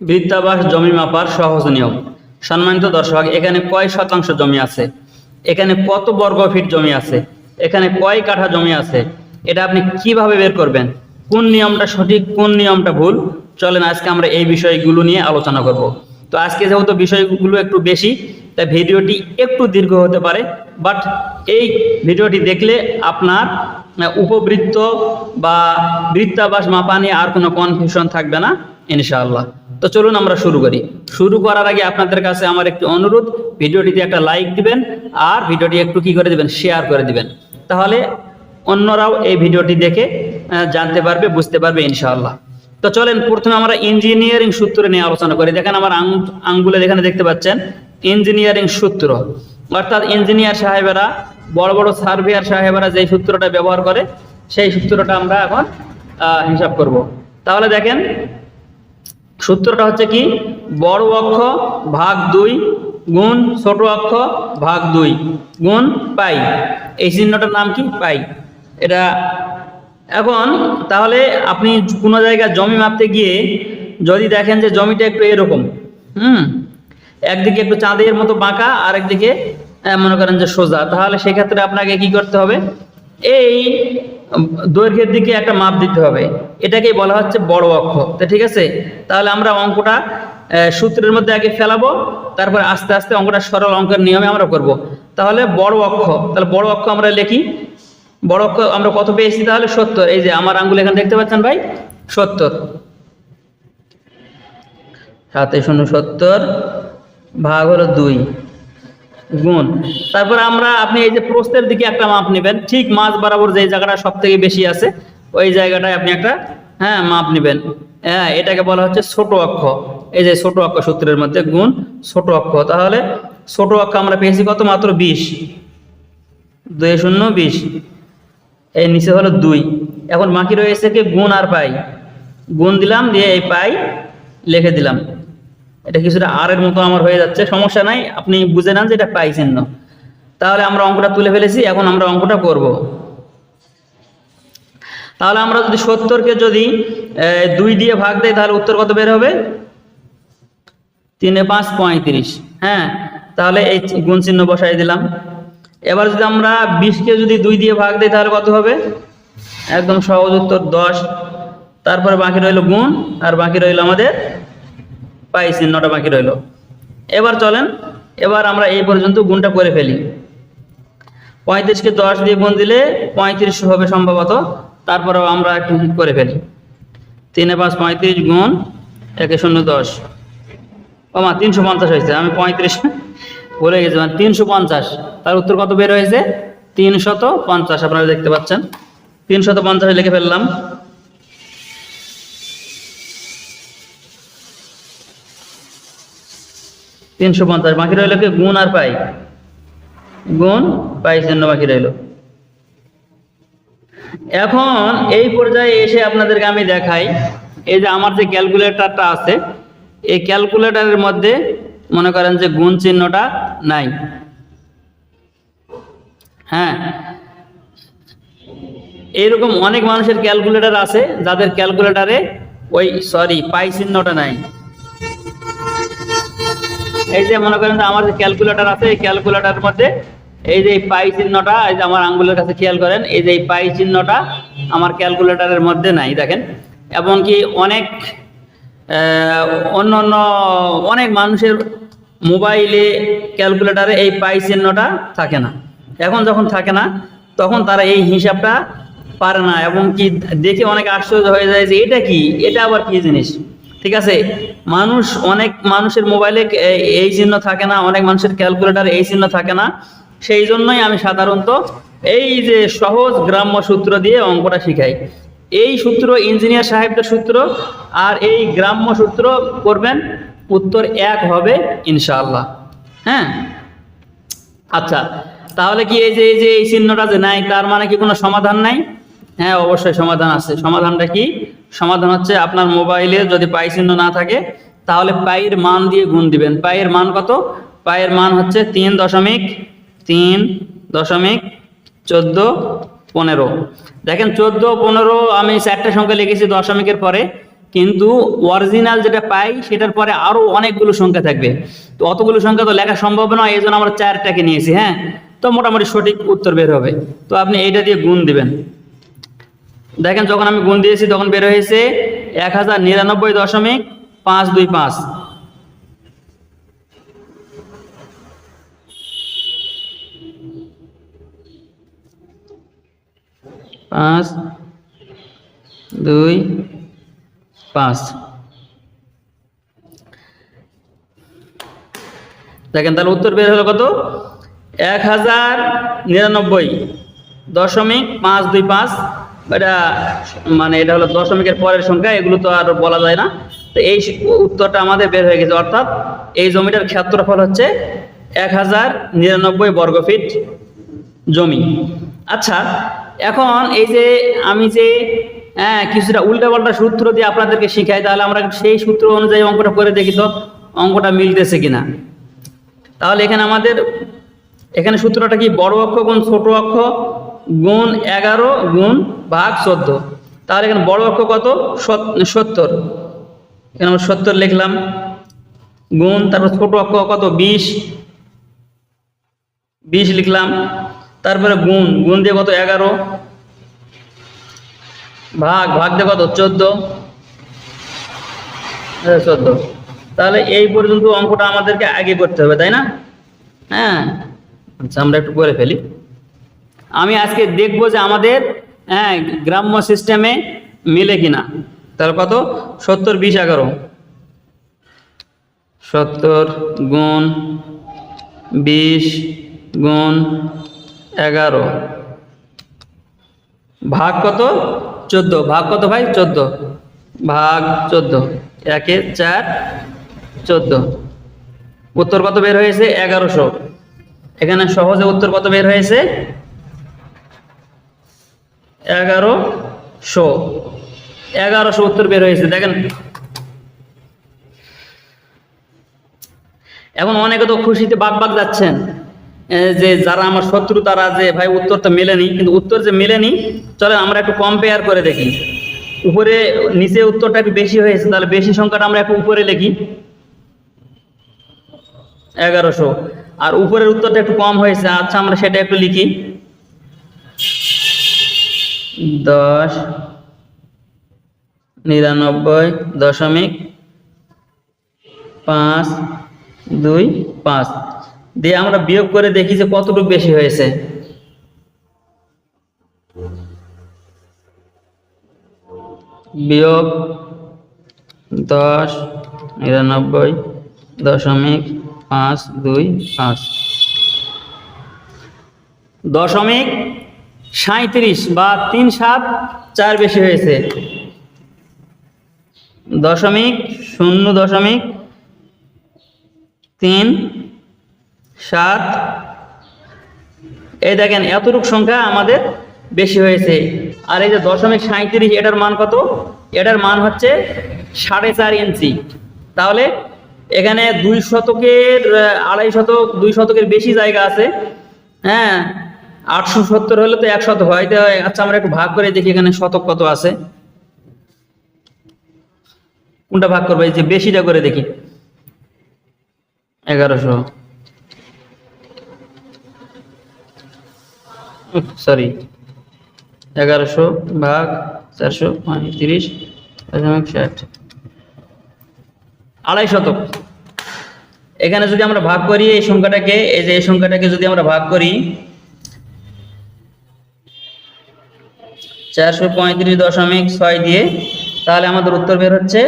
বৃদ্ধাবাস জমি মাপার সহজ নিয়ম। সম্মানিত দর্শক, এখানে কয় শতাংশ জমি আছে? এখানে কত বর্গ ফিট জমি আছে? এখানে কয় কাঠা জমি আছে? এটা আপনি কীভাবে বের করবেন? কোন নিয়মটা সঠিক, কোন নিয়মটা ভুল? চলেন আজকে আমরা এই বিষয়গুলো নিয়ে আলোচনা করব। তো আজকে যেহেতু বিষয়গুলো একটু বেশি, তাই ভিডিওটি একটু দীর্ঘ হতে পারে, বাট এই ভিডিওটি দেখলে আপনার উপবৃত্ত বা বৃত্তাবাস মাপা নিয়ে আর কোনো কনফিউশন থাকবে না, ইনশাআল্লাহ। তো চলুন আমরা শুরু করি। শুরু করার আগে আপনাদের কাছে আমার একটি অনুরোধ, ভিডিওটিতে একটা লাইক দিবেন আর ভিডিওটি একটু কি করে দিবেন শেয়ার করে দিবেন। তাহলে অন্যরাও এই ভিডিওটি দেখে জানতে পারবে, বুঝতে পারবে ইনশাআল্লাহ। তো চলেন, প্রথমে আমরা ইঞ্জিনিয়ারিং সূত্র নিয়ে আলোচনা করি। দেখেন আমার আং- আঙ্গুলে যেখানে দেখতে পাচ্ছেন ইঞ্জিনিয়ারিং সূত্র। অর্থাৎ ইঞ্জিনিয়ার সাহেবেরা, বড় বড় সার্ভেয়ার সাহেবেরা যে সূত্রটা ব্যবহার করে, সেই সূত্রটা আমরা এখন হিসাব করব। তাহলে দেখেন সূত্রটা হচ্ছে কি? বড় অক্ষ ভাগ দুই গুণ ছোট অক্ষ ভাগ দুই গুণ পাই। এই চিহ্নটার নাম কি? পাই। এটা এখন তাহলে আপনি কোনো জায়গায় জমি মাপতে গিয়ে যদি দেখেন যে জমিটা একটু এরকম, হুম, একদিকে একটু চাঁদের মতো বাঁকা আর একদিকে মনে করেন যে সোজা, তাহলে সেক্ষেত্রে আপনাকে কি করতে হবে? এই দৈর্ঘ্যের দিকে একটা মাপ দিতে হবে। এটাকেই বলা হচ্ছে বড় অক্ষ। তো ঠিক আছে? তাহলে আমরা অঙ্কটা সূত্রের মধ্যে আগে ফেলাবো, তারপর আস্তে আস্তে অঙ্কটা সরল অঙ্কের নিয়মে আমরা করব। তাহলে বড় অক্ষ, তাহলে বড় অক্ষ আমরা লিখি। বড় অক্ষ আমরা কত পেয়েছি তাহলে? সত্তর। এই যে আমার আঙ্গুল এখানে দেখতে পাচ্ছেন ভাই? সত্তর। সাতে শূন্য সত্তর, ভাগ হলো দুই। গুণ। তারপর আমরা, আপনি এই যে প্রস্তের দিকে একটা মাপ নেবেন। ঠিক মাছ বরাবর যে জায়গাটা সব থেকে বেশি আছে, ওই জায়গাটায় আপনি একটা হ্যাঁ মাপ নেবেন। হ্যাঁ এটাকে বলা হচ্ছে ছোট অক্ষ। এই যে ছোট অক্ষ সূত্রের মধ্যে, গুণ ছোট অক্ষ। তাহলে ছোট অক্ষ আমরা পেয়েছি কত মাত্র? বিশ। দুই শূন্য, বিশ। এই নিচে হলো দুই। এখন বাকি রয়েছে কি? গুণ আর পাই। গুণ দিলাম, দিয়ে এই পাই লিখে দিলাম। এটা কিছুটা আর এর মতো আমার হয়ে যাচ্ছে, সমস্যা নাই, আপনি বুঝে নেন যে এটা পাই চিহ্ন। তাহলে আমরা অঙ্কটা তুলে ফেলেছি, এখন আমরা অঙ্কটা করব। তাহলে আমরা যদি সত্তরকে যদি দুই দিয়ে ভাগ দেয় তাহলে উত্তর কত বের হবে? তিনে পাঁচ, পঁয়ত্রিশ। হ্যাঁ তাহলে এই গুণ চিহ্ন বসাই দিলাম। এবার যদি আমরা বিশকে যদি দুই দিয়ে ভাগ দিই, তাহলে কত হবে? একদম সহজ উত্তর, দশ। তারপরে বাকি রইল গুণ, আর বাকি রইল আমাদের পাই চিহ্নটা বাকি রইল। এবার চলেন, এবার আমরা এই পর্যন্ত গুণটা করে ফেলি। পঁয়ত্রিশকে দশ দিয়ে গুণ দিলে পঁয়ত্রিশ হবে সম্ভবত, তারপরেও আমরা একটু করে ফেলি। তিনে পাঁচ পঁয়ত্রিশ গুণ, একে শূন্য দশ। ও মা, তিনশো পঞ্চাশ হয়েছে, আমি পঁয়ত্রিশ বলে গেছি মানে তিনশো পঞ্চাশ। তার উত্তর কত বের হয়েছে? তিনশত পঞ্চাশ, আপনারা দেখতে পাচ্ছেন। তিনশত পঞ্চাশ লিখে ফেললাম। তিনশো পঞ্চাশ, বাকি রইল কি? গুণ আর পাই। গুণ, পাই চিহ্ন বাকি রইল। এখন এই পর্যায়ে এসে আপনাদেরকে আমি দেখাই, এই যে আমার যে ক্যালকুলেটরটা আছে, এই ক্যালকুলেটরের মধ্যে মনে করেন যে গুণ চিহ্নটা নাই। হ্যাঁ। এইরকম অনেক মানুষের ক্যালকুলেটর আছে, যাদের ক্যালকুলেটরে ওই, সরি, পাই চিহ্নটা নাই। এই যে মনে করেন আমার যে ক্যালকুলেটর আছে, এই ক্যালকুলেটরের মধ্যে এই যে পাই চিহ্নটা, এই যে আমার আঙ্গুলের কাছে খেয়াল করেন, এই যে পাই চিহ্নটা আমার ক্যালকুলেটরের মধ্যে নাই, দেখেন। এবং কি অনেক অন্য অন্য অনেক মানুষের মোবাইলে ক্যালকুলেটরে এই পাই চিহ্নটা থাকে না। এখন যখন থাকে না, তখন তারা এই হিসাবটা পারে না, এবং কি দেখে অনেক আশ্চর্য হয়ে যায় যে এটা কি, এটা আবার কি জিনিস? ঠিক আছে? মানুষ অনেক মানুষের মোবাইলে এই চিহ্ন থাকে না, অনেক মানুষের ক্যালকুলেটর এই চিহ্ন থাকে না। সেই জন্যই আমি সাধারণত এই যে সহজ গ্রাম্য সূত্র দিয়ে অঙ্কটা শিখাই। এই সূত্র ইঞ্জিনিয়ার সাহেবদের সূত্র আর এই গ্রাম্য সূত্র করবেন, উত্তর এক হবে ইনশাআল্লাহ। হ্যাঁ? আচ্ছা তাহলে কি এই যে এই যে এই চিহ্নটা যে নাই, তার মানে কি কোনো সমাধান নাই? হ্যাঁ অবশ্যই সমাধান আছে। সমাধানটা কি? সমাধান হচ্ছে আপনার মোবাইলে যদি পাই চিহ্ন না থাকে, তাহলে পাইয়ের মান দিয়ে গুণ দিবেন। পাইয়ের মান কত? পাইয়ের মান হচ্ছে তিন দশমিক তিন দশমিক চোদ্দ পনেরো। দেখেন চোদ্দ পনেরো আমি চারটে সংখ্যা লিখেছি দশমিকের পরে, কিন্তু অরিজিনাল যেটা পাই, সেটার পরে আরও অনেকগুলো সংখ্যা থাকবে। তো অতগুলো সংখ্যা তো লেখা সম্ভব নয় এই জন্য আমরা চারটাকে নিয়েছি হ্যাঁ? তো মোটামুটি সঠিক উত্তর বের হবে। তো আপনি এইটা দিয়ে গুণ দিবেন। দেখেন যখন আমি গুণ দিয়েছি, তখন বের হয়েছে এক হাজার নিরানব্বই দশমিক পাঁচ দুই পাঁচ। পাঁচ, দুই, পাঁচ। দেখেন তাহলে উত্তর বের হলো কত? এক হাজার নিরানব্বই দশমিক পাঁচ দুই পাঁচ। এটা মানে এটা হলো দশমিকের পরের সংখ্যা, এগুলো তো আর বলা যায় না। তো এই উত্তরটা আমাদের বের হয়ে গেছে, অর্থাৎ এই জমিটার ক্ষেত্রফল হচ্ছে এক হাজার নিরানব্বই বর্গফিট জমি। আচ্ছা এখন এই যে আমি যে হ্যাঁ কিছুটা উল্টাপাল্টা সূত্র দিয়ে আপনাদেরকে শিখাই, তাহলে আমরা সেই সূত্র অনুযায়ী অঙ্কটা করে দেখি তো, অঙ্কটা মিলতেছে কিনা। তাহলে এখানে আমাদের, এখানে সূত্রটা কি, বড় অক্ষ কোন ছোট অক্ষ? গুণ এগারো গুণ ভাগ চোদ্দ। তাহলে এখানে বড় অক্ষ কত? সত- সত্তর। এখানে আমরা সত্তর লিখলাম। গুণ, তারপর ছোট অক্ষ কত? বিশ। বিশ লিখলাম। তারপরে গুণ। গুণ দিয়ে কত? এগারো। ভাগ ভাগ দিয়ে কত? চোদ্দ। চোদ্দ। তাহলে এই পর্যন্ত অঙ্কটা আমাদেরকে আগে করতে হবে, তাই না? হ্যাঁ। আচ্ছা আমরা একটু করে ফেলি। আমি আজকে দেখব যে আমাদের হ্যাঁ গ্রাম্য সিস্টেমে মিলে কিনা। তাহলে কত? সত্তর, বিশ, এগারো। সত্তর গুণ বিশ গুণ এগারো। ভাগ কত? চোদ্দ। ভাগ কত ভাই? চোদ্দ। ভাগ চোদ্দ। একে চার, চোদ্দ। উত্তর কত বের হয়েছে? এগারোশো। এখানে সহজে উত্তর কত বের হয়েছে? এগারোশো এগারোশো উত্তর বের হয়েছে, দেখেন। এখন অনেকে তো খুশিতে বাগ বাগ যাচ্ছেন যে যারা আমার শত্রু, তারা যে, ভাই উত্তর তো মেলেনি, কিন্তু উত্তর যে মেলেনি চলে আমরা একটু কম্পেয়ার করে দেখি। উপরে, নিচে উত্তরটা একটু বেশি হয়েছে, তাহলে বেশি সংখ্যাটা আমরা একটু উপরে লিখি। এগারোশো আর উপরের উত্তরটা একটু কম হয়েছে আচ্ছা আমরা সেটা একটু লিখি। দশ, নিরানব্বই দশমিক পাঁচ, দুই, পাঁচ। দিয়ে আমরা বিয়োগ করে দেখি যে কতটুকু বেশি হয়েছে। বিয়োগ দশ, নিরানব্বই দশমিক পাঁচ, দুই, পাঁচ। দশমিক সাঁত্রিশ বা তিন সাত চার বেশি হয়েছে। দশমিক, শূন্য দশমিক, তিন, সাত। এই দেখেন, এতটুকু সংখ্যা আমাদের বেশি হয়েছে। আর এই যে দশমিক সাঁত্রিশ এটার মান কত? এটার মান হচ্ছে সাড়ে চার ইঞ্চি। তাহলে এখানে দুই শতকের আড়াই শতক, দুই শতকের বেশি জায়গা আছে। হ্যাঁ আটশো সত্তর হলে তো একশত হয়। আচ্ছা আমরা একটু ভাগ করে দেখি এখানে শতক কত আছে। কোনটা ভাগ করব? এই যে বেশিটা করে দেখি। এগারোশো। সরি এগারোশো ভাগ চারশো পঁয়ত্রিশ ষাট। আড়াই শতক। এখানে যদি আমরা ভাগ করি এই সংখ্যাটাকে, এই যে এই সংখ্যাটাকে যদি আমরা ভাগ করি চারশো পঁয়ত্রিশ দশমিক ছয় দিয়ে তাহলে আমাদের উত্তর বের হচ্ছে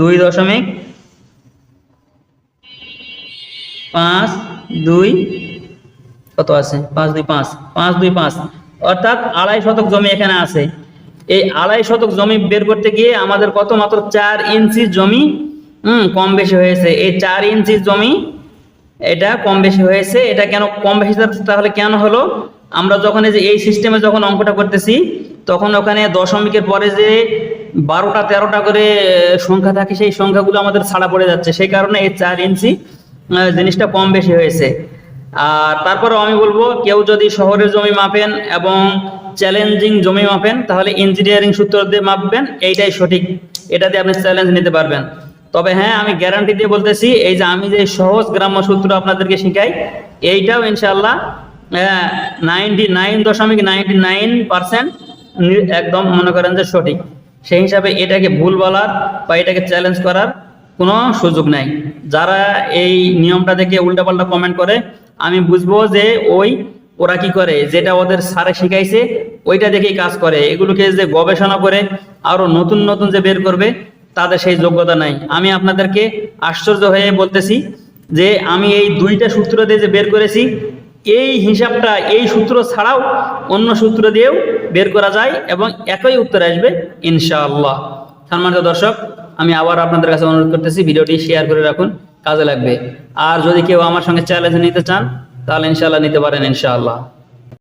দুই দশমিক পাঁচ দুই, কত আছে? পাঁচ দুই পাঁচ পাঁচ দুই পাঁচ। অর্থাৎ আড়াই শতক জমি এখানে আছে। এই আড়াই শতক জমি বের করতে গিয়ে আমাদের কত মাত্র চার ইঞ্চি জমি, হুম, কম বেশি হয়েছে। এই চার ইঞ্চি জমি, এটা কম বেশি হয়েছে। এটা কেন কম বেশি তাহলে কেন হলো? আমরা যখন এই যে এই সিস্টেমে যখন অঙ্কটা করতেছি তখন ওখানে দশমিকের পরে যে বারোটা, তেরোটা করে সংখ্যা থাকে, সেই সংখ্যাগুলো আমাদের ছাড়া পড়ে যাচ্ছে। সেই কারণে এই চার ইঞ্চি জিনিসটা কম বেশি হয়েছে। আর তারপরেও আমি বলব, কেউ যদি শহরের জমি মাপেন এবং চ্যালেঞ্জিং জমি মাপেন, তাহলে ইঞ্জিনিয়ারিং সূত্র দিয়ে মাপবেন, এইটাই সঠিক। এটা দিয়ে আপনি চ্যালেঞ্জ নিতে পারবেন। তবে হ্যাঁ আমি গ্যারান্টি দিয়ে বলতেছি, এই যে আমি যে সহজ গ্রাম্য সূত্র আপনাদেরকে শিখাই, এইটাও ইনশাল্লাহ নাইনটি নাইন দশমিক নাইনটি নাইন পার্সেন্ট একদম মনে করেন যে সঠিক। সেই হিসাবে এটাকে ভুল বলার বা এটাকে চ্যালেঞ্জ করার কোনো সুযোগ নাই। যারা এই নিয়মটা দেখে উল্টাপাল্টা কমেন্ট করে, আমি বুঝব যে ওই ওরা কি করে, যেটা ওদের স্যারে শিখাইছে, ওইটা দেখেই কাজ করে। এগুলোকে যে গবেষণা করে আরও নতুন নতুন যে বের করবে, তাদের সেই যোগ্যতা নাই। আমি আপনাদেরকে আশ্চর্য হয়ে বলতেছি যে আমি এই দুইটা সূত্র দিয়ে যে বের করেছি এই হিসাবটা, এই সূত্র ছাড়াও অন্য সূত্র দিয়েও বের করা যায় এবং একই উত্তর আসবে, ইনশাআল্লাহ। সম্মানিত দর্শক, আমি আবার আপনাদের কাছে অনুরোধ করতেছি, ভিডিওটি শেয়ার করে রাখুন, কাজে লাগবে। আর যদি কেউ আমার সঙ্গে চ্যালেঞ্জ নিতে চান, তাহলে ইনশাআল্লাহ নিতে পারেন, ইনশাআল্লাহ।